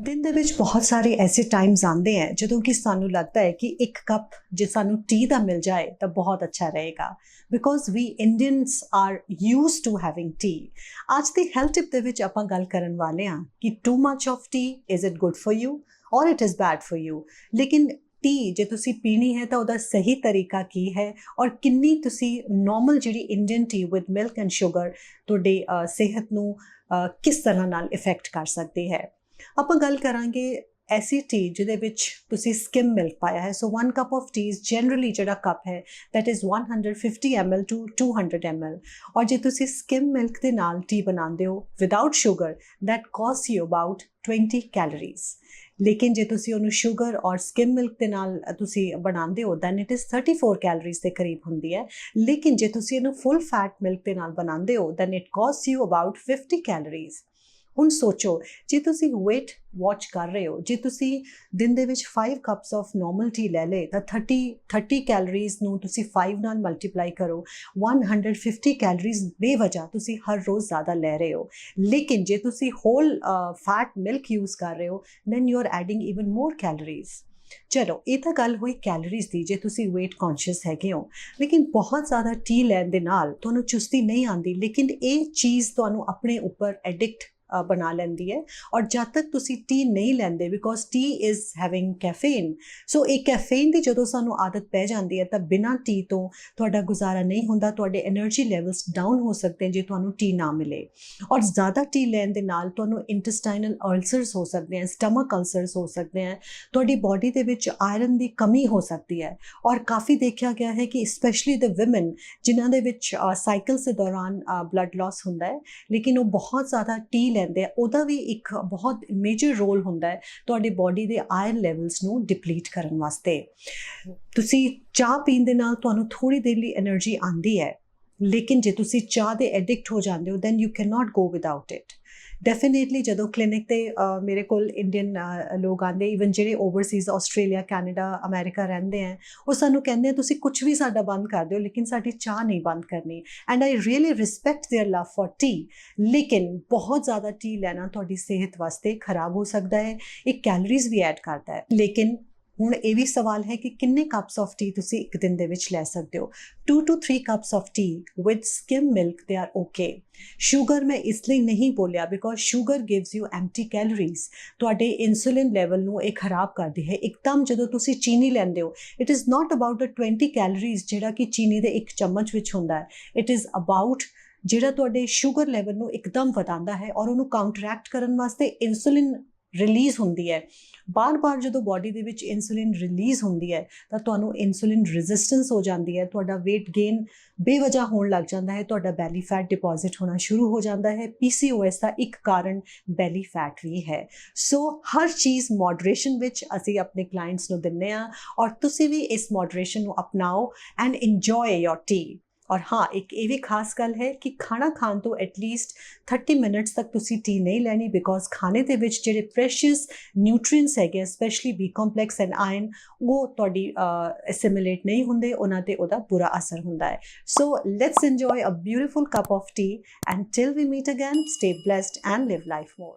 ਦਿਨ ਦੇ ਵਿੱਚ ਬਹੁਤ ਸਾਰੇ ਐਸੇ ਟਾਈਮਸ ਆਉਂਦੇ ਹੈ, ਜਦੋਂ ਕਿ ਸਾਨੂੰ ਲੱਗਦਾ ਹੈ ਕਿ ਇੱਕ ਕੱਪ ਜੇ ਸਾਨੂੰ ਟੀ ਦਾ ਮਿਲ ਜਾਏ ਤਾਂ ਬਹੁਤ ਅੱਛਾ ਰਹੇਗਾ। Because we Indians are used to having tea ਅੱਜ ਦੀ ਹੈਲਥ ਟਿਪ ਦੇ ਵਿੱਚ ਆਪਾਂ ਗੱਲ ਕਰਨ ਵਾਲੇ ਹਾਂ ਕਿ too much of tea is it good for you or it is bad for you ਲੇਕਿਨ ਟੀ ਜੇ ਤੁਸੀਂ ਪੀਣੀ ਹੈ ਤਾਂ ਉਹਦਾ ਸਹੀ ਤਰੀਕਾ ਕੀ ਹੈ? ਔਰ ਕਿੰਨੀ ਤੁਸੀਂ ਨਾਰਮਲ ਜਿਹੜੀ Indian tea with milk and sugar ਤੁਹਾਡੀ ਸਿਹਤ ਨੂੰ ਕਿਸ ਤਰ੍ਹਾਂ ਨਾਲ ਇਫੈਕਟ ਕਰ ਸਕਦੀ ਹੈ? ਆਪਾਂ ਗੱਲ ਕਰਾਂਗੇ ਐਸੀ ਟੀ ਜਿਹਦੇ ਵਿੱਚ ਤੁਸੀਂ ਸਕਿਮ ਮਿਲਕ ਪਾਇਆ ਹੈ। So 1 cup of tea is generally ਜਿਹੜਾ ਕੱਪ ਹੈ, that is 150 ml to 200 ml. ਔਰ ਜੇ ਤੁਸੀਂ ਸਕਿਮ ਮਿਲਕ ਦੇ ਨਾਲ ਟੀ ਬਣਾਉਂਦੇ ਹੋ without sugar that costs you about 20 calories. ਲੇਕਿਨ ਜੇ ਤੁਸੀਂ ਉਹਨੂੰ ਸ਼ੂਗਰ ਔਰ ਸਕਿਮ ਮਿਲਕ ਦੇ ਨਾਲ ਤੁਸੀਂ ਬਣਾਉਂਦੇ ਹੋ, then it is 34 calories ਦੇ ਕਰੀਬ ਹੁੰਦੀ ਹੈ। ਲੇਕਿਨ ਜੇ ਤੁਸੀਂ ਇਹਨੂੰ ਫੁੱਲ ਫੈਟ ਮਿਲਕ ਦੇ ਨਾਲ ਬਣਾਉਂਦੇ ਹੋ then it costs you about 50 calories. ਹੁਣ ਸੋਚੋ, ਜੇ ਤੁਸੀਂ weight watch ਕਰ ਰਹੇ ਹੋ, ਜੇ ਤੁਸੀਂ ਦਿਨ ਦੇ ਵਿੱਚ 5 ਕੱਪਸ ਆਫ ਨਾਰਮਲ ਟੀ ਲੈ ਲੇ ਤਾਂ 30 30 ਕੈਲਰੀਜ਼ ਨੂੰ ਤੁਸੀਂ 5 ਨਾਲ ਮਲਟੀਪਲਾਈ ਕਰੋ 150 ਕੈਲਰੀਜ਼ ਬੇਵਜ੍ਹਾ ਤੁਸੀਂ ਹਰ ਰੋਜ਼ ਜ਼ਿਆਦਾ ਲੈ ਰਹੇ ਹੋ। ਲੇਕਿਨ ਜੇ ਤੁਸੀਂ ਹੋਲ ਫੈਟ ਮਿਲਕ ਯੂਜ਼ ਕਰ ਰਹੇ ਹੋ then you are adding even more calories ਚਲੋ, ਇਹ ਤਾਂ ਗੱਲ ਹੋਈ ਕੈਲਰੀਜ਼ ਦੀ, ਜੇ ਤੁਸੀਂ weight conscious ਹੈਗੇ ਹੋ। ਲੇਕਿਨ ਬਹੁਤ ਜ਼ਿਆਦਾ ਟੀ ਲੈਣ ਦੇ ਨਾਲ ਤੁਹਾਨੂੰ ਚੁਸਤੀ ਨਹੀਂ ਆਉਂਦੀ, ਲੇਕਿਨ ਇਹ ਚੀਜ਼ ਤੁਹਾਨੂੰ ਆਪਣੇ ਉੱਪਰ ਐਡਿਕਟ ਬਣਾ ਲੈਂਦੀ ਹੈ। ਔਰ ਜਦ ਤੱਕ ਤੁਸੀਂ ਟੀ ਨਹੀਂ ਲੈਂਦੇ because tea is having caffeine so ਇਹ ਕੈਫੇਨ ਦੀ ਜਦੋਂ ਸਾਨੂੰ ਆਦਤ ਪੈ ਜਾਂਦੀ ਹੈ, ਤਾਂ ਬਿਨਾਂ ਟੀ ਤੋਂ ਤੁਹਾਡਾ ਗੁਜ਼ਾਰਾ ਨਹੀਂ ਹੁੰਦਾ, ਤੁਹਾਡੇ એનર્ਜੀ ਲੈਵਲਸ ਡਾਊਨ ਹੋ ਸਕਦੇ ਜੇ ਤੁਹਾਨੂੰ ਟੀ ਨਾ ਮਿਲੇ। ਔਰ ਜ਼ਿਆਦਾ ਟੀ ਲੈਣ ਦੇ ਨਾਲ ਤੁਹਾਨੂੰ ਇੰਟਸਟਾਈਨਲ ਅਲਸਰਸ ਹੋ ਸਕਦੇ ਹਨ ਸਟਮਕ ਅਲਸਰਸ ਹੋ ਸਕਦੇ ਹਨ ਤੁਹਾਡੀ ਬਾਡੀ ਦੇ ਵਿੱਚ ਆਇਰਨ ਦੀ ਕਮੀ ਹੋ ਸਕਦੀ ਹੈ। ਔਰ ਕਾਫੀ ਦੇਖਿਆ ਗਿਆ ਹੈ ਕਿ ਸਪੈਸ਼ਲੀ ਦ ਔਮਨ ਜਿਨ੍ਹਾਂ ਦੇ ਵਿੱਚ ਸਾਈਕਲਸ ਦੇ ਦੌਰਾਨ ਬਲੱਡ ਲਾਸ ਹੁੰਦਾ ਹੈ, ਲੇਕਿਨ ਉਹ ਬਹੁਤ ਜ਼ਿਆਦਾ ਟੀ ਰਹਿੰਦੇ ਆ, ਉਹਦਾ ਵੀ ਇੱਕ ਬਹੁਤ ਮੇਜਰ ਰੋਲ ਹੁੰਦਾ ਹੈ ਤੁਹਾਡੇ ਬਾਡੀ ਦੇ ਆਇਰਨ ਲੈਵਲਸ ਨੂੰ ਡਿਪਲੀਟ ਕਰਨ ਵਾਸਤੇ। ਤੁਸੀਂ ਚਾਹ ਪੀਣ ਦੇ ਨਾਲ ਤੁਹਾਨੂੰ ਥੋੜੀ ਦੇਰ ਲਈ એનર્ਜੀ ਆਂਦੀ ਹੈ, ਲੇਕਿਨ ਜੇ ਤੁਸੀਂ ਚਾਹ ਦੇ ਐਡਿਕਟ ਹੋ ਜਾਂਦੇ ਹੋ then you can not go without it definitely ਜਦੋਂ ਕਲੀਨਿਕ ਤੇ ਮੇਰੇ ਕੋਲ ਇੰਡੀਅਨ ਲੋਕ ਆਂਦੇ ਇਵਨ ਜਿਹੜੇ ਓਵਰਸੀਜ਼ ਆਸਟ੍ਰੇਲੀਆ ਕੈਨੇਡਾ ਅਮਰੀਕਾ ਰਹਿੰਦੇ ਆ ਉਹ ਸਾਨੂੰ ਕਹਿੰਦੇ ਤੁਸੀਂ ਕੁਝ ਵੀ ਸਾਡਾ ਬੰਦ ਕਰ ਦਿਓ, ਲੇਕਿਨ ਸਾਡੀ ਚਾਹ ਨਹੀਂ ਬੰਦ ਕਰਨੀ। And I really respect their love for tea ਲੇਕਿਨ ਬਹੁਤ ਜ਼ਿਆਦਾ ਟੀ ਲੈਣਾ ਤੁਹਾਡੀ ਸਿਹਤ ਵਾਸਤੇ ਖਰਾਬ ਹੋ ਸਕਦਾ ਹੈ, ਇਹ ਕੈਲਰੀਜ਼ ਵੀ ਐਡ ਕਰਦਾ ਹੈ। ਲੇਕਿਨ ਹੁਣ ਇਹ ਵੀ ਸਵਾਲ ਹੈ ਕਿ ਕਿੰਨੇ ਕੱਪਸ ਆਫ ਟੀ ਤੁਸੀਂ ਇੱਕ ਦਿਨ ਦੇ ਵਿੱਚ ਲੈ ਸਕਦੇ ਹੋ? 2 two 3 cups of tea with skim milk they are okay sugar ਮੈਂ ਇਸ ਲਈ ਨਹੀਂ ਬੋਲਿਆ because sugar gives you empty calories ਤੁਹਾਡੇ ਇਨਸੂਲਿਨ ਲੈਵਲ ਨੂੰ ਇਹ ਖਰਾਬ ਕਰਦੀ ਹੈ। ਇੱਕਦਮ ਜਦੋਂ ਤੁਸੀਂ ਚੀਨੀ ਲੈਂਦੇ ਹੋ it is not about the 20 calories ਜਿਹੜਾ ਕਿ ਚੀਨੀ ਦੇ ਇੱਕ ਚਮਚ ਵਿੱਚ ਹੁੰਦਾ ਹੈ। ਇਟ ਇਜ਼ ਅਬਾਊਟ ਜਿਹੜਾ ਤੁਹਾਡੇ ਸ਼ੂਗਰ ਲੈਵਲ ਨੂੰ ਇੱਕਦਮ ਵਧਾਉਂਦਾ ਹੈ ਔਰ ਉਹਨੂੰ ਕਾਊਂਟਰੈਕਟ ਕਰਨ ਵਾਸਤੇ ਇਨਸੂਲਿਨ ਰਿਲੀਜ਼ ਹੁੰਦੀ ਹੈ। ਬਾਰ-ਬਾਰ ਜਦੋਂ ਬਾਡੀ ਦੇ ਵਿੱਚ ਇਨਸੂਲਿਨ ਰਿਲੀਜ਼ ਹੁੰਦੀ ਹੈ, ਤਾਂ ਤੁਹਾਨੂੰ ਇਨਸੂਲਿਨ ਰੈਜ਼ਿਸਟੈਂਸ ਹੋ ਜਾਂਦੀ ਹੈ, ਤੁਹਾਡਾ weight gain ਬੇਵਜ੍ਹਾ ਹੋਣ ਲੱਗ ਜਾਂਦਾ ਹੈ, ਤੁਹਾਡਾ ਬੈਲੀ ਫੈਟ ਡਿਪੋਜ਼ਿਟ ਹੋਣਾ ਸ਼ੁਰੂ ਹੋ ਜਾਂਦਾ ਹੈ PCOS ਦਾ ਇੱਕ ਕਾਰਨ ਬੈਲੀ ਫੈਟ ਵੀ ਹੈ। ਸੋ ਹਰ ਚੀਜ਼ ਮੋਡਰੇਸ਼ਨ ਵਿੱਚ ਅਸੀਂ ਆਪਣੇ ਕਲਾਇੰਟਸ ਨੂੰ ਦਿੰਨੇ ਆ ਔਰ ਤੁਸੀਂ ਵੀ ਇਸ ਮੋਡਰੇਸ਼ਨ ਨੂੰ ਅਪਣਾਓ ਐਂਡ ਇੰਜੋਏ ਯੋਰ ਟੀ ਔਰ ਹਾਂ, ਇੱਕ ਇਹ ਵੀ ਖਾਸ ਗੱਲ ਹੈ ਕਿ ਖਾਣਾ ਖਾਣ ਤੋਂ ਐਟਲੀਸਟ 30 ਮਿੰਟਸ ਤੱਕ ਤੁਸੀਂ ਟੀ ਨਹੀਂ ਲੈਣੀ ਬਿਕੋਜ਼ ਖਾਣੇ ਦੇ ਵਿੱਚ ਜਿਹੜੇ ਪ੍ਰੈਸ਼ੀਅਸ ਨਿਊਟ੍ਰੀਐਂਟਸ ਹੈਗੇ specially B complex and iron ਉਹ ਤੁਹਾਡੀ ਅਸਿਮਿਲੇਟ ਨਹੀਂ ਹੁੰਦੇ, ਉਹਨਾਂ ਤੇ ਉਹਦਾ ਬੁਰਾ ਅਸਰ ਹੁੰਦਾ ਹੈ। So let's enjoy a beautiful cup of tea and till we meet again stay blessed and live life more